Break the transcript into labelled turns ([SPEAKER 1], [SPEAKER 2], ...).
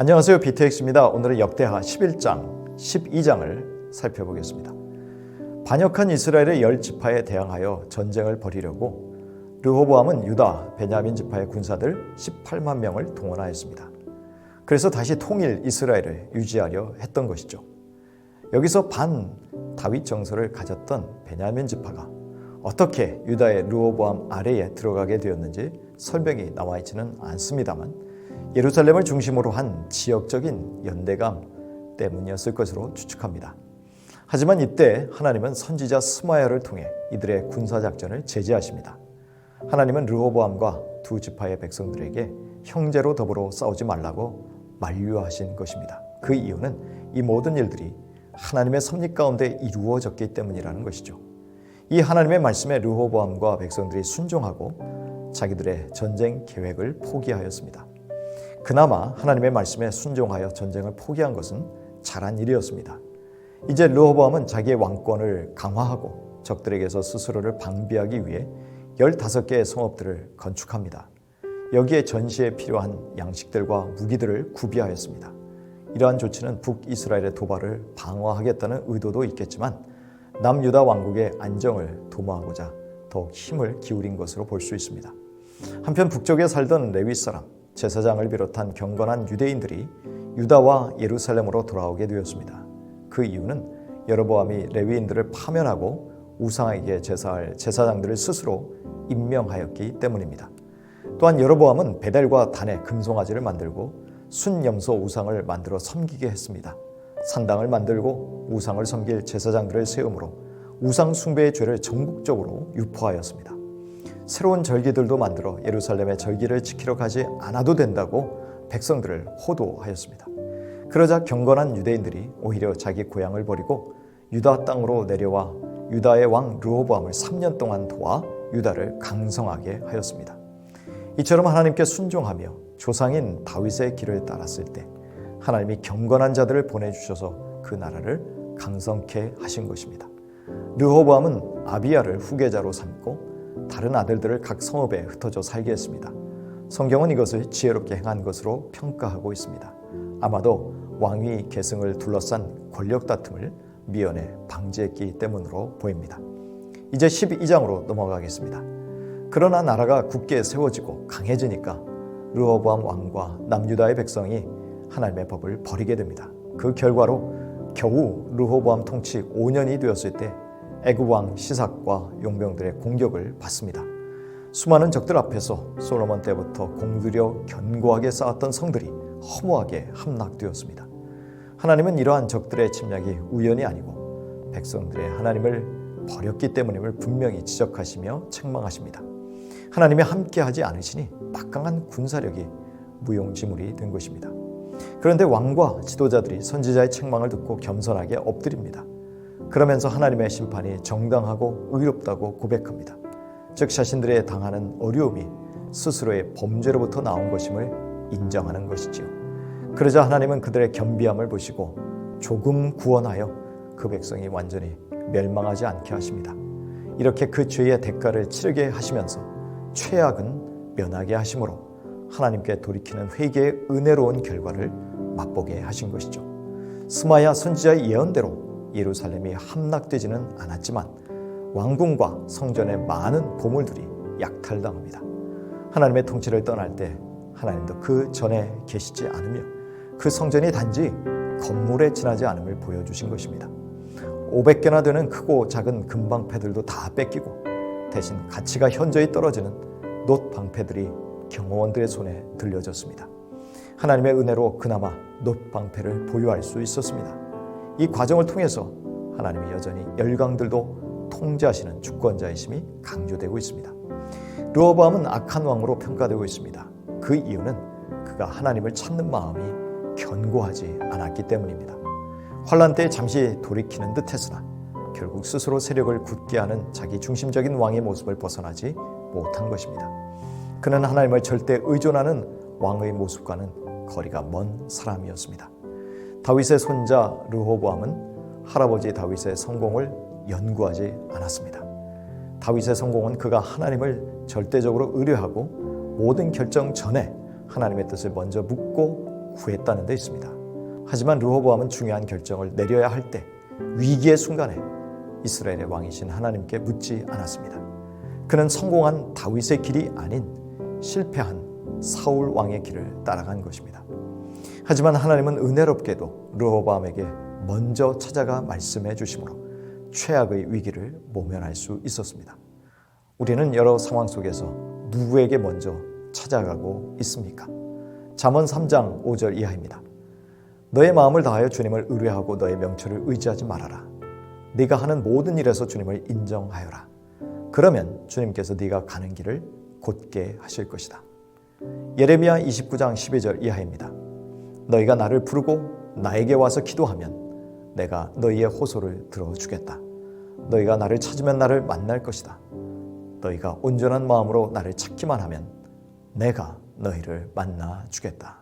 [SPEAKER 1] 안녕하세요. 비트엑스입니다. 오늘은 역대하 11장, 12장을 살펴보겠습니다. 반역한 이스라엘의 열 지파에 대항하여 전쟁을 벌이려고 르호보암은 유다, 베냐민 지파의 군사들 18만 명을 동원하였습니다. 그래서 다시 통일 이스라엘을 유지하려 했던 것이죠. 여기서 반 다윗 정서를 가졌던 베냐민 지파가 어떻게 유다의 르호보암 아래에 들어가게 되었는지 설명이 나와 있지는 않습니다만 예루살렘을 중심으로 한 지역적인 연대감 때문이었을 것으로 추측합니다. 하지만 이때 하나님은 선지자 스마야를 통해 이들의 군사 작전을 제지하십니다. 하나님은 르호보암과 두 지파의 백성들에게 형제로 더불어 싸우지 말라고 만류하신 것입니다. 그 이유는 이 모든 일들이 하나님의 섭리 가운데 이루어졌기 때문이라는 것이죠. 이 하나님의 말씀에 르호보암과 백성들이 순종하고 자기들의 전쟁 계획을 포기하였습니다. 그나마 하나님의 말씀에 순종하여 전쟁을 포기한 것은 잘한 일이었습니다. 이제 르호보암은 자기의 왕권을 강화하고 적들에게서 스스로를 방비하기 위해 15개의 성읍들을 건축합니다. 여기에 전시에 필요한 양식들과 무기들을 구비하였습니다. 이러한 조치는 북이스라엘의 도발을 방어하겠다는 의도도 있겠지만 남유다 왕국의 안정을 도모하고자 더욱 힘을 기울인 것으로 볼 수 있습니다. 한편 북쪽에 살던 레위 사람 제사장을 비롯한 경건한 유대인들이 유다와 예루살렘으로 돌아오게 되었습니다. 그 이유는 여로보암이 레위인들을 파면하고 우상에게 제사할 제사장들을 스스로 임명하였기 때문입니다. 또한 여로보암은 베델과 단의 금송아지를 만들고 순염소 우상을 만들어 섬기게 했습니다. 산당을 만들고 우상을 섬길 제사장들을 세움으로 우상 숭배의 죄를 전국적으로 유포하였습니다. 새로운 절기들도 만들어 예루살렘의 절기를 지키러 가지 않아도 된다고 백성들을 호도하였습니다. 그러자 경건한 유대인들이 오히려 자기 고향을 버리고 유다 땅으로 내려와 유다의 왕 르호보암을 3년 동안 도와 유다를 강성하게 하였습니다. 이처럼 하나님께 순종하며 조상인 다윗의 길을 따랐을 때 하나님이 경건한 자들을 보내주셔서 그 나라를 강성케 하신 것입니다. 르호보암은 아비야를 후계자로 삼고 다른 아들들을 각 성읍에 흩어져 살게 했습니다. 성경은 이것을 지혜롭게 행한 것으로 평가하고 있습니다. 아마도 왕위 계승을 둘러싼 권력 다툼을 미연에 방지했기 때문으로 보입니다. 이제 12장으로 넘어가겠습니다. 그러나 나라가 굳게 세워지고 강해지니까 르호보암 왕과 남유다의 백성이 하나님의 법을 버리게 됩니다. 그 결과로 겨우 르호보암 통치 5년이 되었을 때 애굽 왕 시삭과 용병들의 공격을 받습니다. 수많은 적들 앞에서 솔로몬 때부터 공들여 견고하게 쌓았던 성들이 허무하게 함락되었습니다. 하나님은 이러한 적들의 침략이 우연이 아니고 백성들의 하나님을 버렸기 때문임을 분명히 지적하시며 책망하십니다. 하나님이 함께하지 않으시니 막강한 군사력이 무용지물이 된 것입니다. 그런데 왕과 지도자들이 선지자의 책망을 듣고 겸손하게 엎드립니다. 그러면서 하나님의 심판이 정당하고 의롭다고 고백합니다. 즉 자신들의 당하는 어려움이 스스로의 범죄로부터 나온 것임을 인정하는 것이지요. 그러자 하나님은 그들의 겸비함을 보시고 조금 구원하여 그 백성이 완전히 멸망하지 않게 하십니다. 이렇게 그 죄의 대가를 치르게 하시면서 최악은 면하게 하심으로 하나님께 돌이키는 회개의 은혜로운 결과를 맛보게 하신 것이죠. 스마야 선지자의 예언대로 예루살렘이 함락되지는 않았지만 왕궁과 성전의 많은 보물들이 약탈당합니다. 하나님의 통치를 떠날 때 하나님도 그 전에 계시지 않으며 그 성전이 단지 건물에 지나지 않음을 보여주신 것입니다. 500개나 되는 크고 작은 금방패들도 다 뺏기고 대신 가치가 현저히 떨어지는 놋 방패들이 경호원들의 손에 들려졌습니다. 하나님의 은혜로 그나마 놋 방패를 보유할 수 있었습니다. 이 과정을 통해서 하나님이 여전히 열강들도 통제하시는 주권자이심이 강조되고 있습니다. 르호보암은 악한 왕으로 평가되고 있습니다. 그 이유는 그가 하나님을 찾는 마음이 견고하지 않았기 때문입니다. 환란 때 잠시 돌이키는 듯했으나 결국 스스로 세력을 굳게 하는 자기 중심적인 왕의 모습을 벗어나지 못한 것입니다. 그는 하나님을 절대 의존하는 왕의 모습과는 거리가 먼 사람이었습니다. 다윗의 손자 르호보암은 할아버지 다윗의 성공을 연구하지 않았습니다. 다윗의 성공은 그가 하나님을 절대적으로 의뢰하고 모든 결정 전에 하나님의 뜻을 먼저 묻고 구했다는 데 있습니다. 하지만 르호보암은 중요한 결정을 내려야 할 때 위기의 순간에 이스라엘의 왕이신 하나님께 묻지 않았습니다. 그는 성공한 다윗의 길이 아닌 실패한 사울 왕의 길을 따라간 것입니다. 하지만 하나님은 은혜롭게도 르호보암에게 먼저 찾아가 말씀해 주심으로 최악의 위기를 모면할 수 있었습니다. 우리는 여러 상황 속에서 누구에게 먼저 찾아가고 있습니까? 잠언 3장 5절 이하입니다. 너의 마음을 다하여 주님을 의뢰하고 너의 명철을 의지하지 말아라. 네가 하는 모든 일에서 주님을 인정하여라. 그러면 주님께서 네가 가는 길을 곧게 하실 것이다. 예레미야 29장 12절 이하입니다. 너희가 나를 부르고 나에게 와서 기도하면 내가 너희의 호소를 들어주겠다. 너희가 나를 찾으면 나를 만날 것이다. 너희가 온전한 마음으로 나를 찾기만 하면 내가 너희를 만나 주겠다.